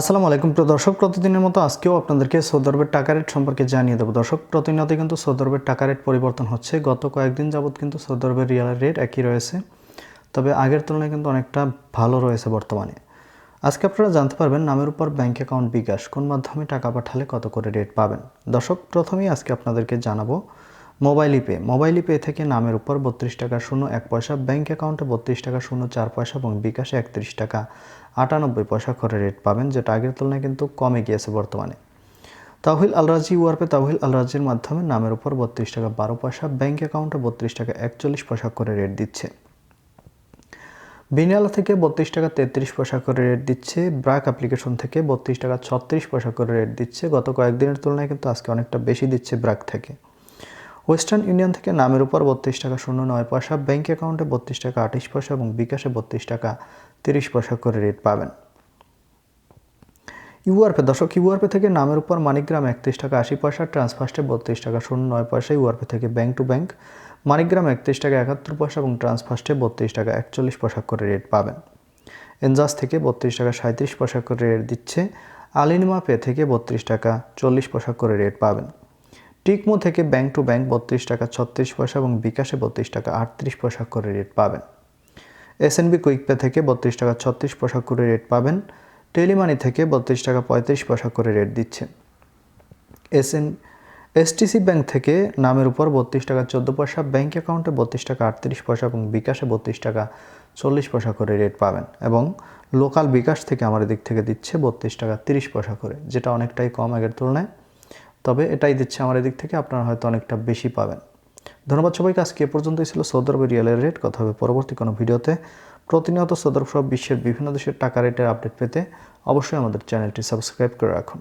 আসসালামু আলাইকুম প্রিয় দর্শক, প্রতিদিনের মতো আজকেও আপনাদেরকে সৌদি আরবের টাকা রেট সম্পর্কে জানিয়ে দেবো। দর্শক প্রতিনিয়ত কিন্তু সৌদি আরবের টাকা রেট পরিবর্তন হচ্ছে। গত কয়েকদিন যাবৎ কিন্তু সৌদি আরবের রিয়ালের রেট একই রয়েছে। তবে আগের তুলনায় কিন্তু অনেকটা ভালো রয়েছে বর্তমানে। আজকে আপনারা জানতে পারবেন নামের উপর ব্যাংক অ্যাকাউন্ট বিকাশ, কোন মাধ্যমে টাকা পাঠালে কত করে রেট পাবেন। দর্শক, প্রথমেই আজকে আপনাদেরকে জানাব মোবাইল পে। মোবাইল পে থেকে নামের উপর বত্রিশ টাকা শূন্য, এক পয়সা। ব্যাঙ্ক অ্যাকাউন্টে বত্রিশ টাকা শূন্য, চার পয়সা এবং বিকাশে একত্রিশ টাকা। আটানব্বই পয়সা করে রেট পাবেন, যেটা আগের তুলনায় কিন্তু কমে গিয়েছে বর্তমানে। তাহিল আলরাজি ওয়ারপে তাহিল আলরাজির মাধ্যমে নামের উপর বত্রিশ টাকা বারো পয়সা ব্যাঙ্ক অ্যাকাউন্টে বত্রিশ টাকা একচল্লিশ পয়সা করে রেট দিচ্ছে। বিনিয়ালা থেকে বত্রিশ টাকা তেত্রিশ পয়সা করে রেট দিচ্ছে। ব্রাক অ্যাপ্লিকেশন থেকে বত্রিশ টাকা ছত্রিশ পয়সা করে রেট দিচ্ছে। গত কয়েকদিনের তুলনায় কিন্তু আজকে অনেকটা বেশি দিচ্ছে ব্রাক থেকে। ওয়েস্টার্ন ইউনিয়ন থেকে নামের উপর বত্রিশ টাকা, শূন্য নয় পয়সা, ব্যাংক অ্যাকাউন্টে বত্রিশ টাকা, আঠাশ পয়সা এবং বিকাশে বত্রিশ টাকা, তিরিশ পয়সা করে রেট পাবেন। ইউআরপে, দর্শক, ইউআরপে থেকে নামের উপর মানিকগ্রাম একত্রিশ টাকা, আশি পয়সা, ট্রান্সফার্স্টে বত্রিশ টাকা, শূন্য নয় পয়সা, ইউআরপে থেকে ব্যাঙ্ক টু ব্যাংক মানিকগ্রাম একত্রিশ টাকা, একাত্তর পয়সা এবং ট্রান্সফার্স্টে বত্রিশ টাকা, একচল্লিশ পয়সা করে রেট পাবেন। এনজাস থেকে বত্রিশ টাকা সাঁত্রিশ পয়সা করে রেট দিচ্ছে। আলিনিমা পে থেকে বত্রিশ টাকা, চল্লিশ পয়সা করে রেট পাবেন। টিকমো থেকে ব্যাংক টু ব্যাংক বত্রিশ টাকা ছত্রিশ পয়সা এবং বিকাশে বত্রিশ টাকা আটত্রিশ পয়সা করে রেট পাবেন। এসএনবি কুইকপে থেকে বত্রিশ টাকা ছত্রিশ পয়সা করে রেট পাবেন। টেলিমানি থেকে বত্রিশ টাকা পঁয়ত্রিশ পয়সা করে রেট দিচ্ছে এসএন এসটিসি ব্যাংক থেকে নামের উপর বত্রিশ টাকা চোদ্দ পয়সা, ব্যাংক অ্যাকাউন্টে বত্রিশ টাকা আটত্রিশ পয়সা এবং বিকাশে বত্রিশ টাকা চল্লিশ পয়সা করে রেট পাবেন এবং লোকাল বিকাশ থেকে আমার দিক থেকে দিচ্ছে বত্রিশ টাকা তিরিশ পয়সা করে, যেটা অনেকটাই কম আগের তুলনায়। তবে এটাই দিচ্ছে আমার এদিক থেকে, আপনারা হয়তো অনেকটা বেশি পাবেন। ধন্যবাদ সবাইকে, আজকে এ পর্যন্তই ছিল সৌদি আরবের রিয়ালের রেট কথা হবে পরবর্তী কোনো ভিডিওতে। প্রতিনিয়ত সৌদি সহ বিশ্বের বিভিন্ন দেশের টাকা রেটের আপডেট পেতে অবশ্যই আমাদের চ্যানেলটি সাবস্ক্রাইব করে রাখুন।